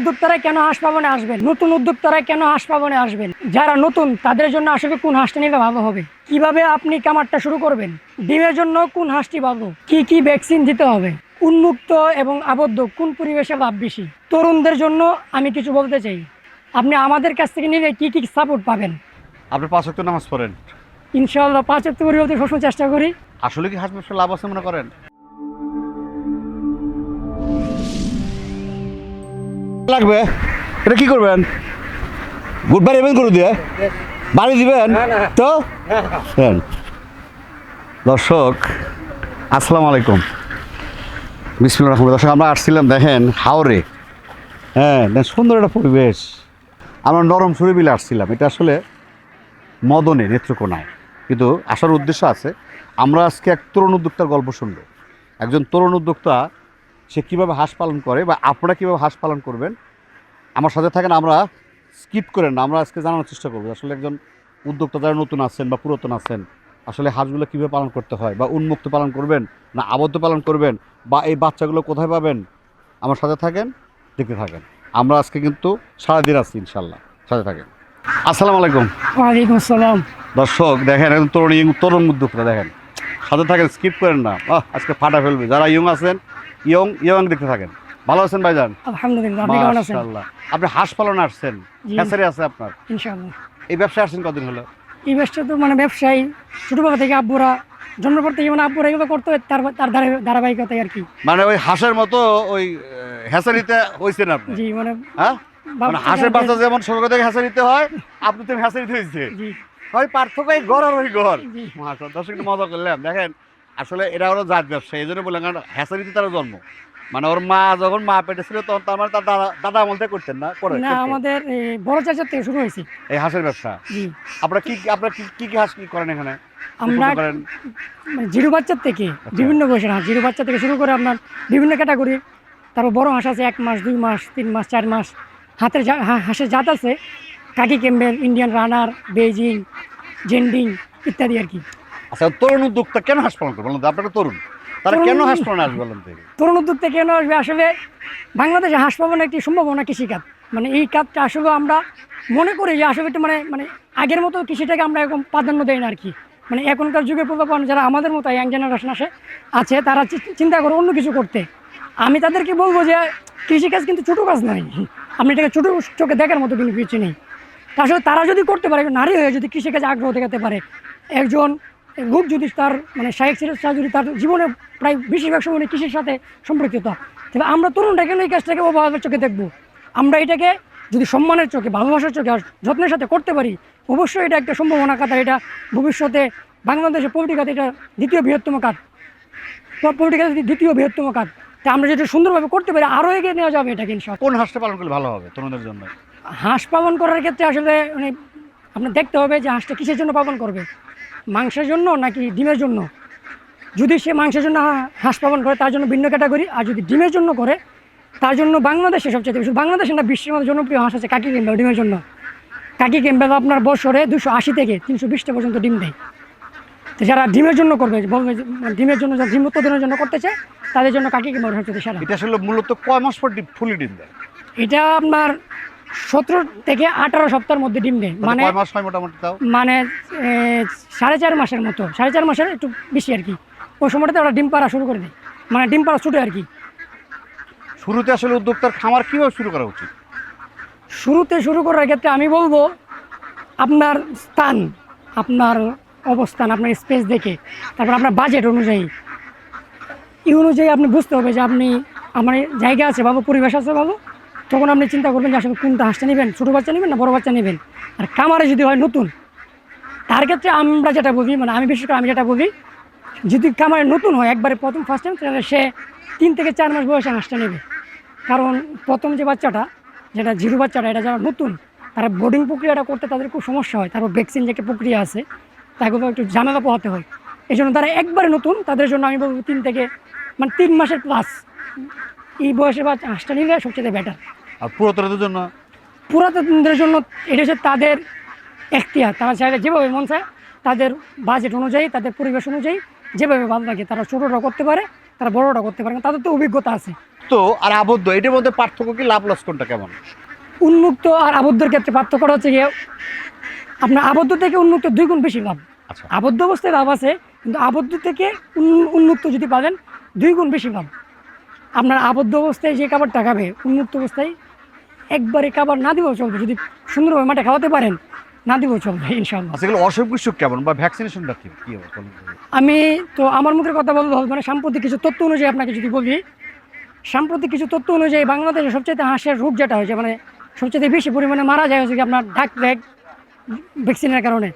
উদ্যোক্তারা কেন হাঁস পাবনে আসবেন? নতুন উদ্যোক্তারা কেন হাঁস পাবনে আসবেন? যারা নতুন তাদের জন্য আসলে কোন হাঁসটা নিলে ভালো হবে? কীভাবে আপনি কামারটা শুরু করবেন? ডিমের জন্য কোন হাঁসটি ভালো? কি কি ভ্যাকসিন দিতে হবে? উন্মুক্ত এবং আবদ্ধ কোন পরিবেশে লাভ বেশি? তরুণদের জন্য আমি কিছু বলতে চাই। আপনি আমাদের কাছ থেকে নিলে কি কি সাপোর্ট পাবেন? আপনি পাঁচ নামাজ পড়েন। ইনশাআল্লাহ পাঁচ একটু পরিবর্তে সবসময় চেষ্টা করি। আসলে কি হাঁস ব্যবসা লাভ আছে মনে করেন? লাগবে? এটা কি করবেন? গুড এবেন করে দিয়ে? বাড়ি দিবেন? তো? দর্শক আসসালামু আলাইকুম। বিসমিল্লাহির রহমানির রহিম। দর্শক আমরা আসছিলাম দেখেন হাওরে। হ্যাঁ সুন্দর একটা পরিবেশ। আমরা নরম সুরিবিলে আসছিলাম। এটা আসলে মদনে নেত্রকোনায়। কিন্তু আসার উদ্দেশ্য আছে আমরা আজকে এক তরুণ উদ্যোক্তার গল্প শুনব। একজন তরুণ উদ্যোক্তা সে কীভাবে হাঁস পালন করে বা আপনারা কীভাবে হাঁস পালন করবেন আমার সাথে থাকেন আমরা স্কিপ করেন না আমরা আজকে জানানোর চেষ্টা করব আসলে একজন উদ্যোক্তা যারা নতুন আছেন বা পুরাতন আছেন আসলে হাঁসগুলো কীভাবে পালন করতে হয় বা উন্মুক্ত পালন করবেন না আবদ্ধ পালন করবেন বা এই বাচ্চাগুলো কোথায় পাবেন আমার সাথে থাকেন দেখতে থাকেন। আমরা আজকে কিন্তু সারাদিন আছি ইনশাল্লাহ সাথে থাকেন। আসসালামু আলাইকুম। ওয়ালাইকুম আসসালাম। দর্শক দেখেন একদম তরুণ ইয়ং তরুণ উদ্যোক্তা দেখেন। সাথে থাকেন স্কিপ করেন না। আজকে ফাটা ফেলবে। যারা ইয়ং আছেন ইয়ং ইয়ং দেখতে থাকেন। ভালো আছেন ভাইজান? আলহামদুলিল্লাহ আপনি কেমন আছেন? আপনি হাঁস পালন আসছেন। আছে আপনার? ইনশাআল্লাহ। এই ব্যবসা আসছেন হলো? এই ব্যবসা তো মানে ব্যবসায়ী ছোটবেলা থেকে আব্বুরা জন্মের পর থেকে মানে আব্বুরা এগুলো করতে হয় তার তার ধারাবাহিকতায় আর কি। মানে ওই হাঁসের মতো ওই আহ, হ্যাচারিতে হয়েছেন আপনি? জি মানে হ্যাঁ? মানে হাঁসের বাচ্চা যেমন ছোট থেকে হয় আপনি তো হয়েছে ওই পার্থক্য এই ঘর আর ওই ঘর। দর্শক মজা করলাম। দেখেন আসলে এরা ওরা জাত ব্যবসা এই জন্য বললাম কারণ হ্যাচারিতে তারা জন্ম। মানে ওর মা যখন মা পেটে ছিল তখন তার মানে তার দাদা দাদা আমল থেকে করতেন না? করে না আমাদের বড় চাচার থেকে শুরু হয়েছে। এই হাঁসের ব্যবসা? আপনারা কি আপনারা কি কি হাঁস কি করেন এখানে? আমরা মানে জিরো বাচ্চার থেকে আচ্ছা। বিভিন্ন বয়সের হাঁস জিরো বাচ্চা থেকে শুরু করে আপনার বিভিন্ন ক্যাটাগরি। তারপর বড় হাঁস আছে এক মাস দুই মাস তিন মাস চার মাস। হাতের হাঁসের জাত আছে khaki Campbell Indian runner Beijing জেন্ডিং ইত্যাদি আর কি। আচ্ছা তরুণ উদ্যোক্তা কেন হাঁস পালন করে বলুন আপনারা তরুণ। তারা কেন হাঁস পালন আসবে বলেন তরুণ উদ্যোক্তা কেন আসবে? আসলে বাংলাদেশে হাঁস পালনের একটি সম্ভাবনা কৃষিখাত। মানে এই কাজটা আসলে আমরা মনে করি যে আসলে মানে মানে আগের মতো কৃষিটাকে আমরা এখন প্রাধান্য দেই না আর কি। মানে এখনকার যুগের পূর্বাপন যারা আমাদের মতো ইয়াং জেনারেশন আসে আছে তারা চিন্তা করে অন্য কিছু করতে। আমি তাদেরকে বলব যে কৃষিকাজ কিন্তু ছোটো কাজ নয়। আপনি এটাকে ছোটো চোখে দেখার মতো কিন্তু কিছু নেই। আসলে তারা যদি করতে পারে নারী হয়ে যদি কৃষিকাজে আগ্রহ দেখাতে পারে একজন লোক যদি তার মানে শাহেক সিরাজ যদি তার জীবনে প্রায় বেশিরভাগ সময় কৃষির সাথে সম্পর্কিত তবে আমরা তরুণরা কেন এই কাজটাকে অভাবের চোখে দেখব? আমরা এটাকে যদি সম্মানের চোখে ভালোবাসার চোখে আর যত্নের সাথে করতে পারি অবশ্যই এটা একটা সম্ভাবনা কাতার এটা ভবিষ্যতে বাংলাদেশের পলিটিকাতে এটা দ্বিতীয় বৃহত্তম কাজ। পলিটিকাতে দ্বিতীয় বৃহত্তম কাজ। তা আমরা যেটা সুন্দরভাবে করতে পারি আরও এগিয়ে নেওয়া যাবে এটাকে ইনশাল্লাহ কোন হাঁসটা পালন করলে ভালো হবে তরুণদের জন্য? হাঁস পালন করার ক্ষেত্রে আসলে মানে আপনার দেখতে হবে যে হাঁসটা কিসের জন্য পালন করবে। মাংসের জন্য নাকি ডিমের জন্য? যদি সে মাংসের জন্য হাঁস পালন করে তার জন্য ভিন্ন ক্যাটাগরি আর যদি ডিমের জন্য করে তার জন্য বাংলাদেশে সবচেয়ে বেশি বাংলাদেশে না বিশ্বের মধ্যে জনপ্রিয় হাঁস আছে কাকি ক্যাম্বেল ডিমের জন্য। কাকি ক্যাম্বেল আপনার বছরে দুশো আশি থেকে তিনশো বিশটা পর্যন্ত ডিম দেয়। তো যারা ডিমের জন্য করবে মানে ডিমের জন্য যারা ডিম উৎপাদনের জন্য করতে চায় তাদের জন্য কাকি ক্যাম্বেল হচ্ছে সেরা এটা আসলে মূলত কয় মাস পর ফুলি ডিম দেয়? এটা আপনার সতেরো থেকে আঠারো সপ্তাহের মধ্যে ডিম দেয়। মানে মানে সাড়ে চার মাসের মতো। সাড়ে চার মাসের একটু বেশি আর কি। ওই সময়টাতে ওরা ডিম পাড়া শুরু করে দেয়। মানে ডিম পাড়া ছুটে আর কি। শুরুতে আসলে উদ্যোক্তার খামার কীভাবে শুরু করা উচিত? শুরুতে শুরু করার ক্ষেত্রে আমি বলব আপনার স্থান আপনার অবস্থান আপনার স্পেস দেখে তারপর আপনার বাজেট অনুযায়ী। এই অনুযায়ী আপনি বুঝতে হবে যে আপনি আমার জায়গা আছে বাবু পরিবেশ আছে বাবু। তখন আপনি চিন্তা করবেন যে আসলে কোনটা হাঁসটা নেবেন? ছোটো বাচ্চা নেবেন না বড় বাচ্চা নেবেন? আর কামারে যদি হয় নতুন, তার ক্ষেত্রে আমরা যেটা বলি মানে আমি বিশেষ করে আমি যেটা বলি, যদি কামারে নতুন হয়, একবারে প্রথম ফার্স্ট টাইম তাহলে সে তিন থেকে চার মাস বয়সে হাঁসটা নেবে। কারণ প্রথম যে বাচ্চাটা, যেটা জিরো বাচ্চাটা, এটা যারা নতুন, তারা বোর্ডিং প্রক্রিয়াটা করতে তাদের খুব সমস্যা হয়। তারপর ভ্যাকসিন যে একটা প্রক্রিয়া আছে, তাকে একটু ঝামেলা পোহাতে হয়। এই জন্য তারা একবারে নতুন, তাদের জন্য আমি বলব তিন থেকে মানে তিন মাসের প্লাস এই বয়সে বাচ্চা, হাঁসটা নিলে সবচেয়ে বেটার আর পুরাতনদের জন্য? পুরাতনদের জন্য এটা হচ্ছে তাদের এখতিয়ার। তারা চাইলে যেভাবে মন চায় তাদের বাজেট অনুযায়ী তাদের পরিবেশ অনুযায়ী যেভাবে ভালো লাগে তারা ছোটোটা করতে পারে তারা বড়োটা করতে পারে তাদের তো অভিজ্ঞতা আছে। তো আর আবদ্ধ এটার মধ্যে পার্থক্য কি লাভ লস কোনটা কেমন? উন্মুক্ত আর আবদ্ধর ক্ষেত্রে পার্থক্য হচ্ছে গিয়ে আপনার আবদ্ধ থেকে উন্মুক্ত দুই গুণ বেশি লাভ। আচ্ছা। আবদ্ধ অবস্থায় লাভ আছে কিন্তু আবদ্ধ থেকে উন- উন্মুক্ত যদি পাবেন দুই গুণ বেশি লাভ। আপনার আবদ্ধ অবস্থায় যে খাবারটা খাবে উন্মুক্ত অবস্থায় একবারে খাবার না দিলেও চলবে যদি সুন্দরভাবে মাঠে খাওয়াতে পারেন না দিলেও চলবে ইনশাল্লাহ আচ্ছা অসুখ বিসুখ কেমন? বা ভ্যাকসিনেশনটা কি। আমি তো আমার মুখের কথা বলতে হবে মানে সাম্প্রতিক কিছু তথ্য অনুযায়ী আপনাকে যদি বলি সাম্প্রতিক কিছু তথ্য অনুযায়ী বাংলাদেশে সবচেয়ে হাঁসের রোগ যেটা হয়েছে মানে সবচেয়ে বেশি পরিমাণে মারা যায় হচ্ছে কি আপনার ডাক ব্যাগ ভ্যাকসিনের কারণে।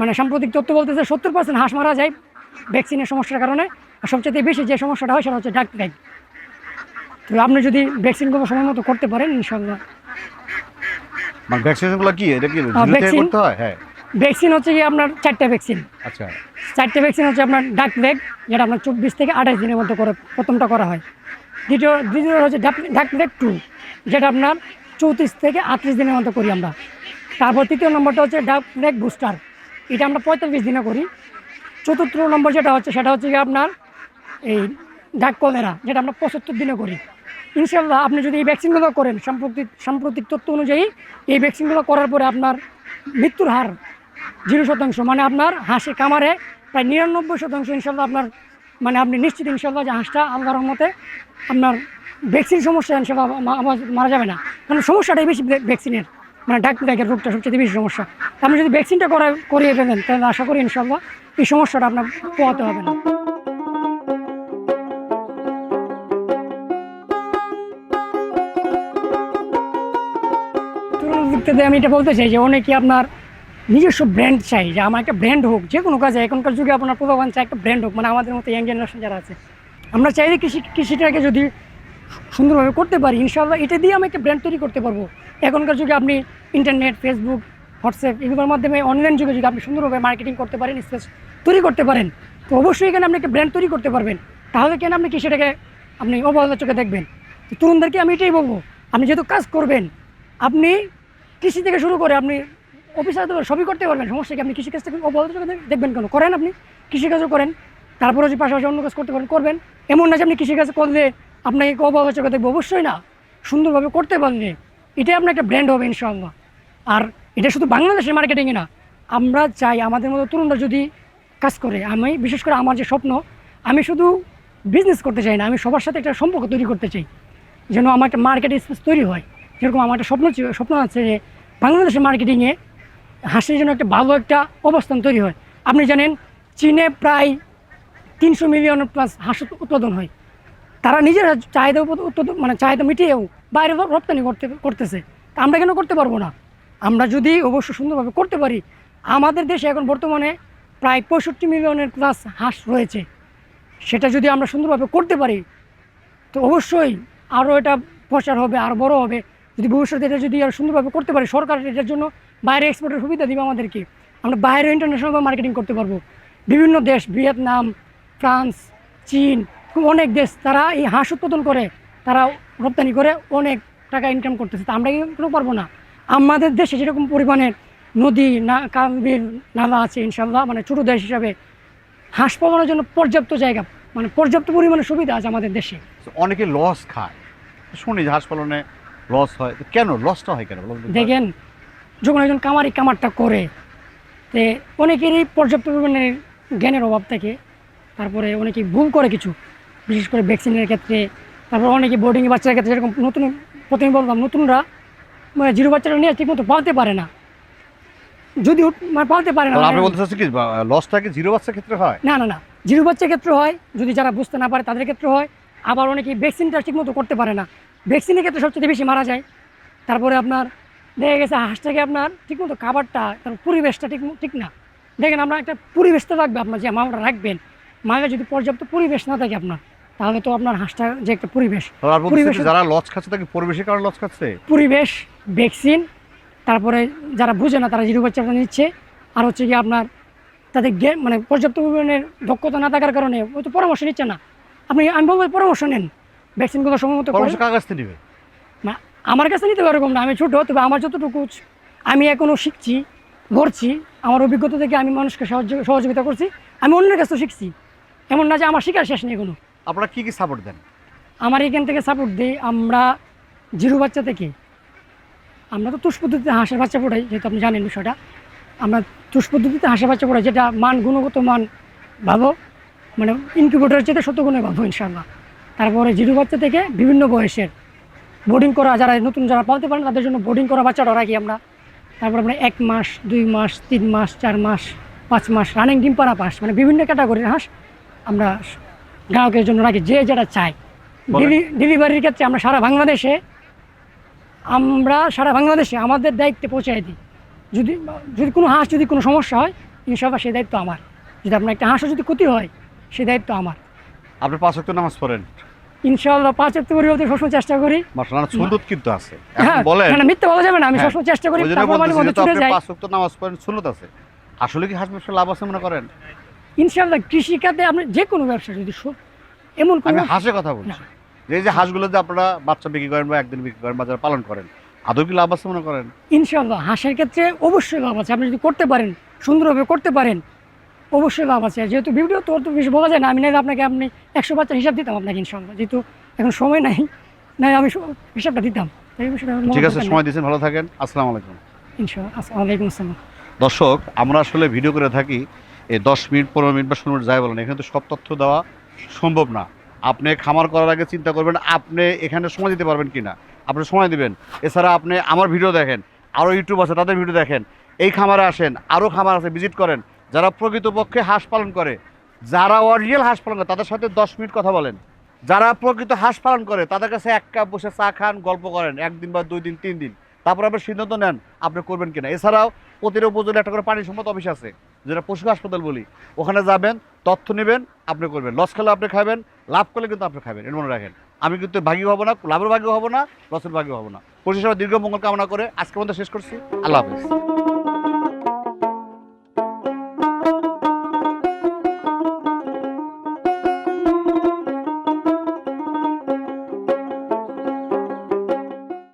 মানে সাম্প্রতিক তথ্য বলতেছে সত্তর পার্সেন্ট হাঁস মারা যায় ভ্যাকসিনের সমস্যার কারণে আর সবচেয়ে বেশি যে সমস্যাটা হয় সেটা হচ্ছে ডাক ব্যাগ আপনি যদি ভ্যাকসিনগুলো সময় মতো করতে পারেন ইনশাল্লাহ কি? এটা কি জিরো থেকে vaccine? করতে হয়? হ্যাঁ। ভ্যাকসিন হচ্ছে কি আপনার চারটে ভ্যাকসিন আচ্ছা। চারটে ভ্যাকসিন হচ্ছে আপনার ডাক ব্যাগ যেটা আপনার চব্বিশ থেকে আঠাশ দিনের মধ্যে করে প্রথমটা করা হয়। দ্বিতীয় দ্বিতীয় হচ্ছে ডাক- ডাক ব্যাগ টু যেটা আপনার চৌত্রিশ থেকে আটত্রিশ দিনের মধ্যে করি আমরা। তারপর তৃতীয় নম্বরটা হচ্ছে ডাক ব্যাগ বুস্টার এটা আমরা পঁয়তাল্লিশ দিনে করি। চতুর্থ নম্বর যেটা হচ্ছে সেটা হচ্ছে কি আপনার এই ডাক কলেরা যেটা আমরা পঁচাত্তর দিনে করি। ইনশাল্লাহ আপনি যদি এই ভ্যাকসিনগুলো করেন, সাম্প্রতিক সাম্প্রতিক তথ্য অনুযায়ী এই ভ্যাকসিনগুলো করার পরে আপনার মৃত্যুর হার জিরো শতাংশ মানে আপনার হাঁসের কামারে প্রায় নিরানব্বই শতাংশ ইনশাল্লাহ আপনার মানে আপনি নিশ্চিত ইনশাল্লাহ যে হাঁসটা আল্লাহর রহমতে আপনার ভ্যাকসিন সমস্যা ইনশাল্লাহ মারা যাবে না। কারণ সমস্যাটাই বেশি ভ্যাকসিনের মানে ডাক ডাকের রোগটা সবচেয়ে বেশি সমস্যা। আপনি যদি ভ্যাকসিনটা করা করিয়ে ফেলেন, তাহলে আশা করি ইনশাল্লাহ এই সমস্যাটা আপনার পোয়াতে হবে না। দিক আমি এটা বলতে চাই যে অনেকে আপনার নিজস্ব ব্র্যান্ড চাই, যে আমার একটা ব্র্যান্ড হোক, যে কোনো কাজে, এখনকার যুগে আপনার প্রভাবান চাই একটা ব্র্যান্ড হোক মানে আমাদের মতো ইয়াং জেনারেশন যারা আছে। আমরা চাইলে কৃষি, কৃষিটাকে যদি সুন্দরভাবে করতে পারি, ইনশাআল্লাহ এটা দিয়ে আমি একটা ব্র্যান্ড তৈরি করতে পারব। এখনকার যুগে আপনি ইন্টারনেট ফেসবুক হোয়াটসঅ্যাপ এগুলোর মাধ্যমে অনলাইন যুগে যদি আপনি সুন্দরভাবে মার্কেটিং করতে পারেন স্পেস তৈরি করতে পারেন, তো অবশ্যই এখানে আপনি একটা ব্র্যান্ড তৈরি করতে পারবেন। তাহলে কেন আপনি কৃষিটাকে আপনি অবহেলা চোখে দেখবেন? তো তরুণদেরকে আমি এটাই বলব, আপনি যেহেতু কাজ করবেন, আপনি কৃষি থেকে শুরু করে আপনি অফিস আসতে পারেন সবই করতে পারবেন, সমস্যা কি? আপনি কৃষিকাজ থেকে অবহেলা চোখে দেখবেন কেন? করেন আপনি কৃষিকাজও করেন তারপরে যে পাশাপাশি অন্য কাজ করতে পারেন, করবেন। এমন না যে আপনি কৃষিকাজ করলে আপনাকে অবহেলা চোখে দেখবে, অবশ্যই না। সুন্দরভাবে করতে পারলে এটাই আপনার একটা ব্র্যান্ড হবে, ইনশাআল্লাহ। আর এটা শুধু বাংলাদেশের মার্কেটিংয়ে না, আমরা চাই আমাদের মতো তরুণরা যদি কাজ করে, আমি বিশেষ করে আমার যে স্বপ্ন, আমি শুধু বিজনেস করতে চাই না, আমি সবার সাথে একটা সম্পর্ক তৈরি করতে চাই। যেন আমার একটা মার্কেট স্পেস তৈরি হয়। যেরকম আমার একটা স্বপ্ন ছিল- স্বপ্ন আছে যে বাংলাদেশের মার্কেটিংয়ে হাঁসের জন্য একটা ভালো একটা অবস্থান তৈরি হয়। আপনি জানেন, চীনে প্রায় তিনশো মিলিয়ন প্লাস হাঁস উৎপাদন হয়। তারা নিজের চাহিদা উৎপাদন মানে চাহিদা মিটিয়েও বাইরে রপ্তানি করতে করতেছে। তা আমরা কেন করতে পারব না? আমরা যদি অবশ্য সুন্দরভাবে করতে পারি, আমাদের দেশে এখন বর্তমানে প্রায় পঁয়ষট্টি মিলিয়নের প্লাস হাঁস রয়েছে। সেটা যদি আমরা সুন্দরভাবে করতে পারি, তো অবশ্যই আরও এটা প্রচার হবে আর বড় হবে। যদি ভবিষ্যতে এটা যদি আরও সুন্দরভাবে করতে পারি, সরকার এটার জন্য বাইরে এক্সপোর্টের সুবিধা দিবে আমাদেরকে। আমরা বাইরে ইন্টারন্যাশনাল মার্কেটিং করতে পারব। বিভিন্ন দেশ, ভিয়েতনাম, ফ্রান্স, চীন অনেক দেশ, তারা এই হাঁস উৎপাদন করে, তারা রপ্তানি করে অনেক টাকা ইনকাম করতেছে। তা আমরা কেন পারব না। আমাদের দেশে যেরকম পরিমাণের নদী, না কালবিল নালা আছে ইনশাল্লাহ মানে ছোটো দেশ হিসাবে, হাঁস পালনের জন্য পর্যাপ্ত জায়গা মানে পর্যাপ্ত পরিমাণে সুবিধা আছে আমাদের দেশে। অনেকে লস খায়। শুনি হাঁস পালনে লস হয়। তো কেন লসটা হয় কেন? দেখেন যখন একজন কামারি কামারটা করে তে অনেকেরই পর্যাপ্ত পরিমাণে জ্ঞানের অভাব থাকে তারপরে অনেকে ভুল করে কিছু বিশেষ করে ভ্যাকসিনের ক্ষেত্রে তারপর অনেকে বোর্ডিংয়ে বাচ্চার ক্ষেত্রে যেরকম নতুন প্রথমে বললাম নতুনরা মানে জিরো বাচ্চারা নিয়ে ঠিকমতো পালতে পারে না। যদি মানে পালতে পারে না। আপনি বলতে চাচ্ছেন কি লসটা কি জিরো বাচ্চার ক্ষেত্রে হয়? না না না। জিরো বাচ্চার ক্ষেত্রে হয় যদি যারা বুঝতে না পারে তাদের ক্ষেত্রে হয়। আবার অনেকে ভ্যাকসিনটা ঠিকমতো করতে পারে না। ভ্যাকসিনের ক্ষেত্রে সবচেয়ে বেশি মারা যায়। তারপরে আপনার দেখা গেছে হাঁসটাকে আপনার ঠিকমতো খাবারটা তার পরিবেশটা ঠিক ঠিক না। দেখেন আপনার একটা পরিবেশ তো লাগবে আপনার যে মালটা রাখবেন। মালে যদি পর্যাপ্ত পরিবেশ না থাকে আপনার তাহলে তো আপনার হাঁসটা যে একটা পরিবেশ পরিবেশ যারা লস খাচ্ছে তাকে পরিবেশের কারণে লস খাচ্ছে? পরিবেশ ভ্যাকসিন তারপরে যারা বুঝে না তারা জিরো বাচ্চাটা নিচ্ছে আর হচ্ছে কি আপনার তাদের জ্ঞান মানে পর্যাপ্ত পরিমাণের দক্ষতা না থাকার কারণে ওই তো পরামর্শ নিচ্ছে না। আপনি আমি বলব পরামর্শ নেন। ভ্যাকসিনগুলো সময় মতো করে কাছ থেকে নেবে না, আমার কাছে নিতে পারব না আমি ছোটো তবে আমার যতটুকু আমি এখনও শিখছি ধরছি আমার অভিজ্ঞতা থেকে আমি মানুষকে সাহায্য সহযোগিতা করছি আমি অন্যের কাছেও শিখছি। এমন না যে আমার শিকার শেষ নেই কোনো আপনারা কী কী সাপোর্ট দেন? আমার এখান থেকে সাপোর্ট দিই আমরা জিরো বাচ্চা থেকে। আমরা তো তুষ পদ্ধতিতে হাঁসের বাচ্চা ফোটাই যেহেতু আপনি জানেন বিষয়টা। আমরা তুষ পদ্ধতিতে হাঁসের বাচ্চা ফোটাই যেটা মান গুণগত মান ভালো মানে ইনকিউবেটরের চেয়ে শত গুণে ভালো ইনশাল্লাহ তারপরে জিরো বাচ্চা থেকে বিভিন্ন বয়সের। বোর্ডিং করা যারা নতুন যারা পালতে পারেন তাদের জন্য বোর্ডিং করা বাচ্চাটা রাখি আমরা। তারপর আমরা এক মাস দুই মাস তিন মাস চার মাস পাঁচ মাস রানিং ডিম পাড়া পাস মানে বিভিন্ন ক্যাটাগরির হাঁস আমরা গ্রাহকের জন্য রাখি যে যেটা চাই ডেলি- ডেলিভারির ক্ষেত্রে আমরা সারা বাংলাদেশে আমরা সারা বাংলাদেশে আমাদের দায়িত্বে পৌঁছায় দিই। যদি যদি কোনো হাঁস যদি কোনো সমস্যা হয় ইনশাল্লাহ সেই দায়িত্ব আমার। যদি আপনার একটা হাঁসও যদি ক্ষতি হয় সেই দায়িত্ব আমার। আপনি পাঁচ ওয়াক্ত নামাজ পড়েন। ইনশাল্লাহ পাঁচ করে সবসময় চেষ্টা করি। সুন্নত কিন্তু আছে। হ্যাঁ বলেন। না, মিথ্যে বলা যাবে না আমি হ্যাঁ, সবসময় চেষ্টা করি মধ্যে ছুটে যাই পাঁচ ওয়াক্ত নামাজ পড়েন সুন্নত আছে। আসলে কি হাঁস লাভ আছে মনে করেন? ইনশাল্লাহ কৃষিখাতে আপনি যে কোনো ব্যবসা যদি এমন কোনো আমি হাঁসের কথা বলছি। যে এই যে হাঁসগুলো যে আপনারা বাচ্চা বিক্রি করেন বা একদিন বিক্রি করেন বা যারা পালন করেন আদৌ কি লাভ আছে মনে করেন? ইনশাল্লাহ হাঁসের ক্ষেত্রে অবশ্যই লাভ আছে। আপনি যদি করতে পারেন সুন্দরভাবে করতে পারেন অবশ্যই লাভ আছে। যেহেতু ভিডিও তো অত বেশি বলা যায় না আমি নাহলে আপনাকে আপনি একশো বাচ্চার হিসাব দিতাম আপনাকে ইনশাল্লাহ যেহেতু এখন সময় নাই নাই আমি হিসাবটা দিতাম। ঠিক আছে সময় দিয়েছেন ভালো থাকেন। আসসালামু আলাইকুম। আসসালামু আলাইকুম আসসালাম দর্শক আমরা আসলে ভিডিও করে থাকি এই দশ মিনিট পনেরো মিনিট বা ষোলো মিনিট যাই বলেন এখানে তো সব তথ্য দেওয়া সম্ভব না। আপনি খামার করার আগে চিন্তা করবেন আপনি এখানে সময় দিতে পারবেন কি না? আপনি সময় দিবেন। এছাড়া আপনি আমার ভিডিও দেখেন আরও ইউটিউব আছে তাদের ভিডিও দেখেন। এই খামারে আসেন আরও খামার আছে ভিজিট করেন। যারা প্রকৃতপক্ষে হাঁস পালন করে, যারা অরিজিনাল হাঁস পালন করে, তাদের সাথে দশ মিনিট কথা বলেন। যারা প্রকৃত হাঁস পালন করে, তাদের কাছে এক কাপ বসে চা খান, গল্প করেন, একদিন বা দুই দিন, তিন দিন। তারপর আপনি সিদ্ধান্ত নেন আপনি করবেন কিনা। এছাড়াও প্রতিটা উপজেলা একটা করে পানি সম্পদ অফিস আছে, যেটা পশু হাসপাতাল বলি। ওখানে যাবেন, তথ্য নেবেন, আপনি করবেন। লস খেলে আপনি খাবেন, লাভ করলে কিন্তু আপনি খাবেন এর মনে রাখেন। আমি কিন্তু ভাগি হব না, লাভের ভাগি হব না, লসের ভাগি হব না। পরিষেবা দীর্ঘ মঙ্গল কামনা করে আজকে মধ্যে শেষ করছি। আল্লাহ হাফিজ।